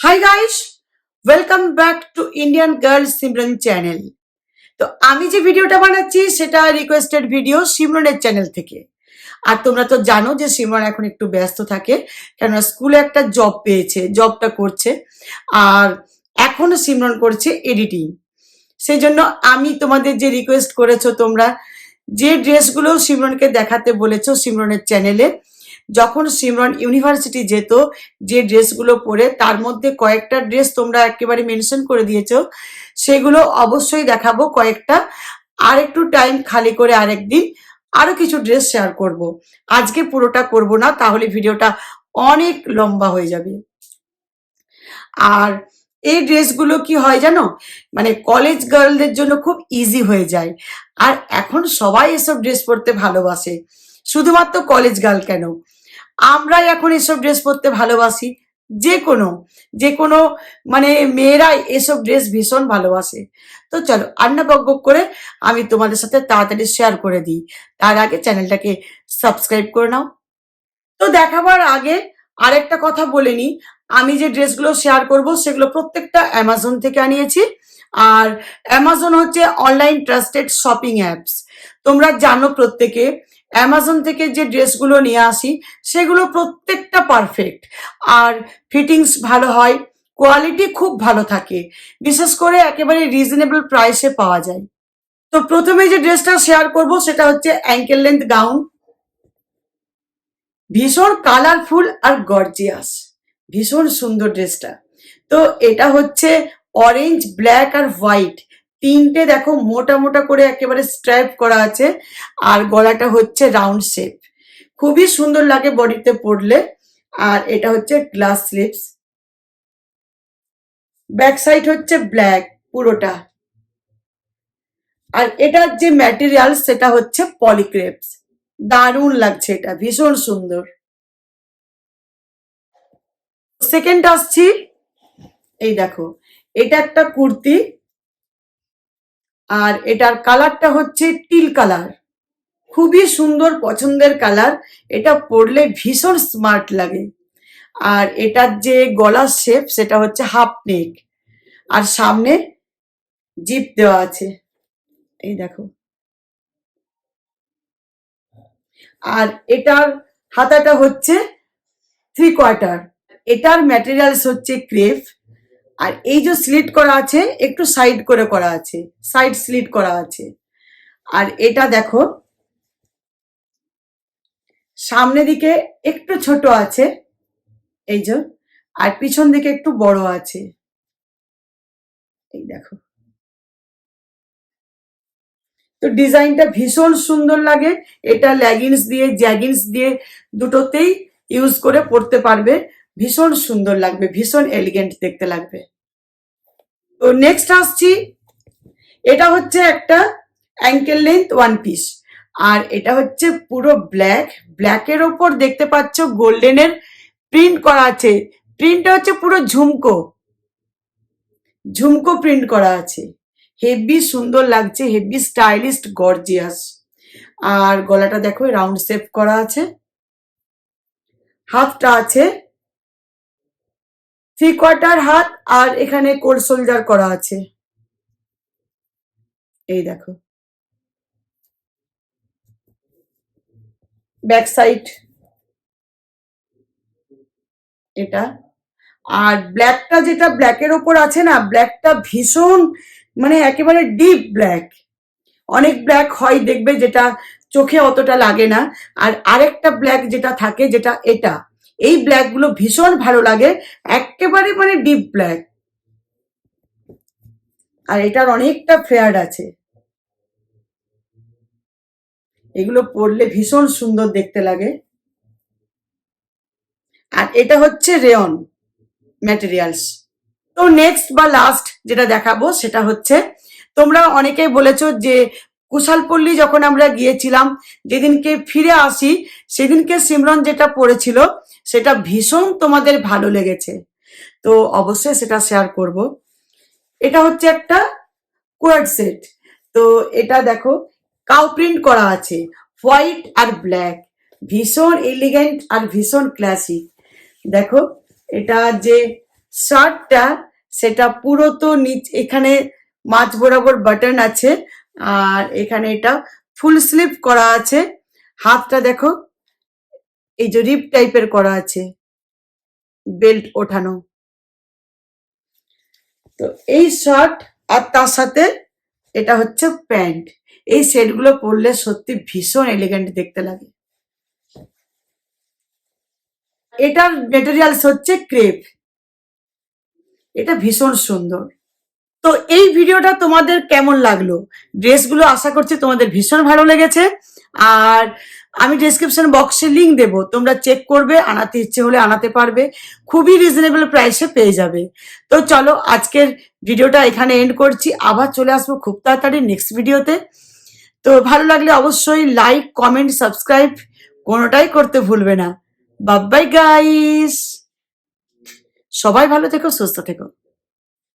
Hi guys welcome back to Indian girl Simran channel তো আমি যে ভিডিওটা বানাচ্ছি, সেটা রিকোয়েস্টেড ভিডিও সিমরনের চ্যানেল থেকে। আর তোমরা তো জানো যে সিমরন এখন একটু ব্যস্ত থাকে, কেননা স্কুলে একটা জব পেয়েছে জবটা করছে। আর এখনও সিমরন করছে এডিটিং সেই জন্য আমি তোমাদের যে রিকোয়েস্ট করেছ তোমরা, যে ড্রেসগুলো সিমরনকে দেখাতে বলেছ সিমরনের চ্যানেলে যখন সিমরন ইউনিভার্সিটি যেত, যে ড্রেসগুলো পরে, তার মধ্যে কয়েকটা ড্রেস তোমরা একেবারে মেনশন করে দিয়েছ, সেগুলো অবশ্যই দেখাবো কয়েকটা। আর একটু টাইম খালি করে আরেকদিন আরও কিছু ড্রেস শেয়ার করব। আজকে পুরোটা করব না, তাহলে ভিডিওটা অনেক লম্বা হয়ে যাবে। আর এই ড্রেসগুলো কি হয় জানো? মানে কলেজ গার্লদের জন্য খুব ইজি হয়ে যায়। আর এখন সবাই এসব ড্রেস পরতে ভালোবাসে। শুধুমাত্র কলেজ গার্ল কেন? আমরাই এখন এসব ড্রেস পরতে ভালোবাসি। যে কোনো যে কোনো মানে মেয়েরাই এসব ড্রেস ভীষণ ভালোবাসে। তো চলো, আন্না বক করে আমি তোমাদের সাথে তাড়াতাড়ি শেয়ার করে দিই। তার আগে চ্যানেলটাকে সাবস্ক্রাইব করে নাও। তো দেখাবার আগে আরেকটা কথা বলে নিই। আমি যে ড্রেসগুলো শেয়ার করব সেগুলো প্রত্যেকটা অ্যামাজন থেকে আনিয়েছি। আর অ্যামাজন হচ্ছে অনলাইন ট্রাস্টেড শপিং অ্যাপস তোমরা জানো প্রত্যেকে অ্যামাজন থেকে যে ড্রেসগুলো নিয়ে আসি, সেগুলো প্রত্যেকটা পারফেক্ট আর ফিটিংস ভালো হয় কোয়ালিটি খুব ভালো থাকে। বিশেষ করে একেবারে রিজনেবল প্রাইসে পাওয়া যায়। তো প্রথমে যে ড্রেসটা শেয়ার করব, সেটা হচ্ছে অ্যাঙ্কেল লেন্থ গাউন ভীষণ কালারফুল আর গর্জিয়াস ভীষণ সুন্দর ড্রেসটা। তো এটা হচ্ছে অরেঞ্জ ব্ল্যাক আর হোয়াইট তিনটে দেখো মোটা মোটা করে একেবারে স্ট্র্যাপ করা আছে, আর গলাটা হচ্ছে রাউন্ড শেপ খুবই সুন্দর লাগে বডিতে পরলে, আর এটা হচ্ছে গ্লাস স্লিপস ব্যাক সাইড হচ্ছে ব্ল্যাক পুরোটা। আর এটার যে ম্যাটেরিয়াল সেটা হচ্ছে পলিক্রেপস দারুণ লাগছে এটা, ভীষণ সুন্দর। সেকেন্ড আসছি, এই দেখো, এটা একটা কুর্তি। আর এটার কালারটা হচ্ছে টিল কালার। খুবই সুন্দর পছন্দের কালার। এটা পরলে ভীষণ স্মার্ট লাগে। আর এটার যে গলার শেপ সেটা হচ্ছে হাফ নেক আর সামনে জিপ দেওয়া আছে। এই দেখো। আর এটার হাতাটা হচ্ছে থ্রি কোয়ার্টার এটার ম্যাটেরিয়ালস হচ্ছে ক্রেপ আর এই যে স্লিট করা আছে, একটু সাইড করে করা আছে সাইড স্লিট করা আছে। আর এটা দেখো, সামনে দিকে একটু ছোট আছে, এই যে, আর পিছন দিকে একটু বড় আছে। এই দেখো। তো ডিজাইনটা ভীষণ সুন্দর লাগে, এটা লেগিংস দিয়ে জ্যাগিংস দিয়ে দুটোতেই ইউজ করে পড়তে পারবে। ভীষণ সুন্দর লাগবে, ভীষণ এলিগেন্ট দেখতে লাগবে। তো নেক্সট আসছি, এটা হচ্ছে একটা অ্যাঙ্কেল লেন্থ ওয়ান পিস আর এটা হচ্ছে পুরো ব্ল্যাক ব্ল্যাকের ওপর দেখতে পাচ্ছ গোল্ডেনের প্রিন্ট করা আছে। প্রিন্টটা হচ্ছে পুরো ঝুমকো ঝুমকো প্রিন্ট করা আছে। হেভি সুন্দর লাগছে হেভি স্টাইলিস্ট গর্জিয়াস আর গলাটা দেখো রাউন্ড শেপ করা আছে। হাফটা আছে থ্রি কোয়ার্টার হাত আর এখানে কোল শোল্ডার করা আছে। এই দেখো। ব্যাক সাইড এটা। আর ব্ল্যাকটা যেটা ব্ল্যাকের ওপর আছে না ব্ল্যাকটা ভীষণ মানে একেবারে ডিপ ব্ল্যাক অনেক ব্ল্যাক হয় দেখবে যেটা চোখে অতটা লাগে না। আর আরেকটা ব্ল্যাক যেটা থাকে যেটা এটা। এই ব্ল্যাকগুলো ভীষণ ভালো লাগে। একেবারে মানে ডিপ ব্ল্যাক আর এটার অনেকটা ফেয়ার আছে। এগুলো পরলে ভীষণ সুন্দর দেখতে লাগে। আর এটা হচ্ছে রেয়ন ম্যাটেরিয়ালস তো নেক্সট বা লাস্ট যেটা দেখাবো সেটা হচ্ছে, তোমরা অনেকেই বলেছ যে কুশালপল্লী যখন আমরা গিয়েছিলাম, যেদিনকে ফিরে আসি, সেদিনকে সিমরন যেটা পড়েছিল, সেটা ভীষণ তোমাদের ভালো লেগেছে। তো অবশ্যই সেটা শেয়ার করব। এটা হচ্ছে একটা কোয়ার্ড সেট তো এটা দেখো কাউ প্রিন্ট করা আছে হোয়াইট আর ব্ল্যাক ভীষণ এলিগেন্ট আর ভীষণ ক্লাসিক দেখো, এটা যে শার্টটা সেটা পুরো তো নিচ, এখানে মাঝ বরাবর বাটন আছে। আর এখানে এটা ফুল স্লিভ করা আছে। হাতটা দেখো, এই যে রিপ টাইপের করা আছে বেল্ট ওঠানো। তো এই শার্ট আর তার সাথে এটা হচ্ছে প্যান্ট। এই সেটগুলো পরলে সত্যি ভীষণ এলিগেন্ট দেখতে লাগে। এটার মেটেরিয়ালস হচ্ছে ক্রেপ এটা ভীষণ সুন্দর। তো এই ভিডিওটা তোমাদের কেমন লাগল? ড্রেসগুলো আশা করছি তোমাদের ভীষণ ভালো লেগেছে। আর আমি ডেসক্রিপশন বক্সে লিংক দেবো। তোমরা চেক করবে, আনাতে ইচ্ছে হলে আনাতে পারবে। খুবই রিজনেবল প্রাইসে পেয়ে যাবে। তো চলো আজকের ভিডিওটা এখানে এন্ড করছি। আবার চলে আসব খুব তাড়াতাড়ি নেক্সট ভিডিওতে। তো ভালো লাগলে অবশ্যই লাইক কমেন্ট সাবস্ক্রাইব কোনোটাই করতে ভুলবে না। বাই গাইস সবাই ভালো থেকো, সুস্থ থেকো।